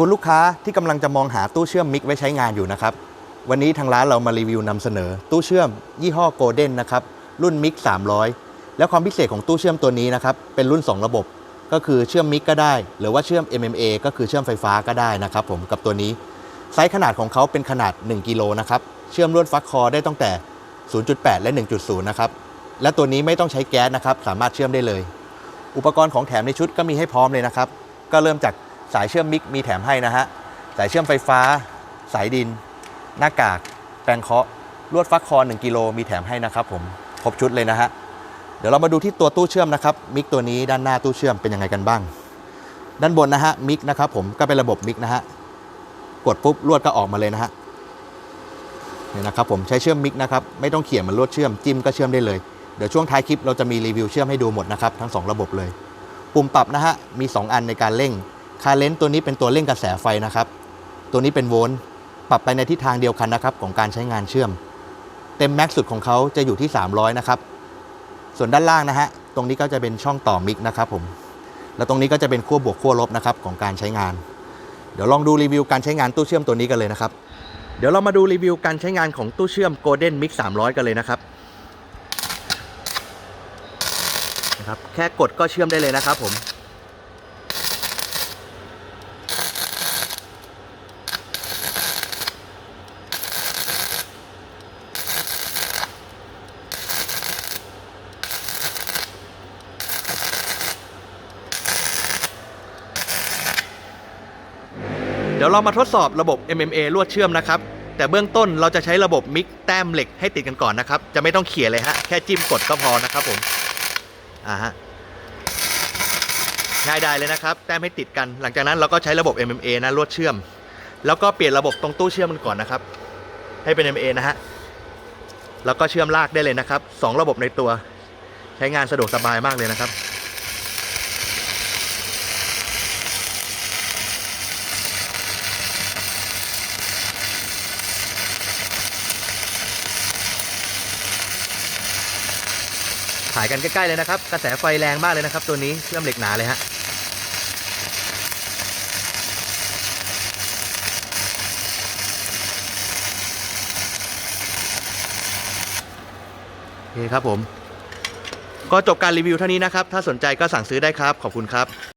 คุณลูกค้าที่กำลังจะมองหาตู้เชื่อมมิกไว้ใช้งานอยู่นะครับ วันนี้ทางร้านเรามารีวิวนำเสนอ ตู้เชื่อม ยี่ห้อโกลเด้นนะครับ รุ่นมิก300 แล้วความพิเศษของตู้เชื่อมตัวนี้นะครับ เป็นรุ่น 2 ระบบ ก็คือเชื่อมมิกก็ได้ หรือว่าเชื่อม MMA ก็คือเชื่อมไฟฟ้าก็ได้นะครับผมกับตัวนี้ ไซส์ขนาดของเขาเป็นขนาด 1 กิโลนะครับ เชื่อมลวดฟักคอได้ตั้งแต่ 0.8 และ 1.0 นะครับ และตัวนี้ไม่ต้องใช้แก๊สนะครับ สามารถเชื่อมได้เลย อุปกรณ์ของแถมในชุดก็มีให้พร้อมเลยนะครับ ก็เริ่มจาก สายเชื่อมมิกมีแถมให้นะฮะ สายเชื่อมไฟฟ้า สายดิน หน้ากาก แปรงเคาะ ลวดฟักคอ 1 กิโลมีแถมให้นะครับผม ครบชุดเลยนะฮะ เดี๋ยวเรามาดูที่ตัวตู้เชื่อมนะครับ มิกตัวนี้ด้านหน้าตู้เชื่อมเป็นยังไงกันบ้าง ด้านบนนะฮะ มิกนะครับผม ก็เป็นระบบมิกนะฮะ กดปุ๊บลวดก็ออกมาเลยนะฮะเนี่ยนะครับผมใช้เชื่อมมิกนะครับไม่ต้องเขี่ยมันลวดเชื่อมจิ้มก็เชื่อมได้เลย เดี๋ยวช่วงท้ายคลิปเราจะมีรีวิวเชื่อมให้ดูหมดนะครับทั้ง 2 ระบบเลย ปุ่มปรับนะฮะมี 2 อันในการเร่ง คาเลนต์ตัวนี้เป็นตัวเร่งกระแสไฟนะครับ ตัวนี้เป็นโวลต์ปรับไปในทิศทางเดียวกันนะครับของการใช้งานเชื่อม เต็มแม็กซ์สุดของเขาจะอยู่ที่ 300 นะครับ ส่วนด้านล่างนะฮะ ตรงนี้ก็จะเป็นช่องต่อมิกนะครับผม แล้วตรงนี้ก็จะเป็นขั้วบวกขั้วลบนะครับของการใช้งาน เดี๋ยวลองดูรีวิวการใช้งานตู้เชื่อมตัวนี้กันเลยนะครับ เดี๋ยวเรามาดูรีวิวการใช้งานของตู้เชื่อม Golden Mix 300 กันเลยนะครับนะครับ แค่กดก็เชื่อมได้เลยนะครับผม เดี๋ยวเรามาทดสอบระบบ MMA ลวดเชื่อมนะครับ แต่เบื้องต้นเราจะใช้ระบบมิกแต้มเหล็กให้ติดกันก่อนนะครับ จะไม่ต้องเขี่ยเลยฮะ แค่จิ้มกดก็พอนะครับผม อ่าฮะง่ายได้เลยนะครับ แต้มให้ติดกัน หลังจากนั้นเราก็ใช้ระบบ MMA นะลวดเชื่อม แล้วก็เปลี่ยนระบบตรงตู้เชื่อมมันก่อนนะครับ ให้เป็น MMA นะฮะ แล้วก็เชื่อมลากได้เลยนะครับสองระบบในตัว ใช้งานสะดวกสบายมากเลยนะครับายกันใกล้ๆเลยนะครับ กระแสไฟแรงมากเลยนะครับ ตัวนี้เชื่อมเหล็กหนาเลยฮะโอเคครับผม ก็จบการรีวิวเท่านี้นะครับ ถ้าสนใจก็สั่งซื้อได้ครับ ขอบคุณครับ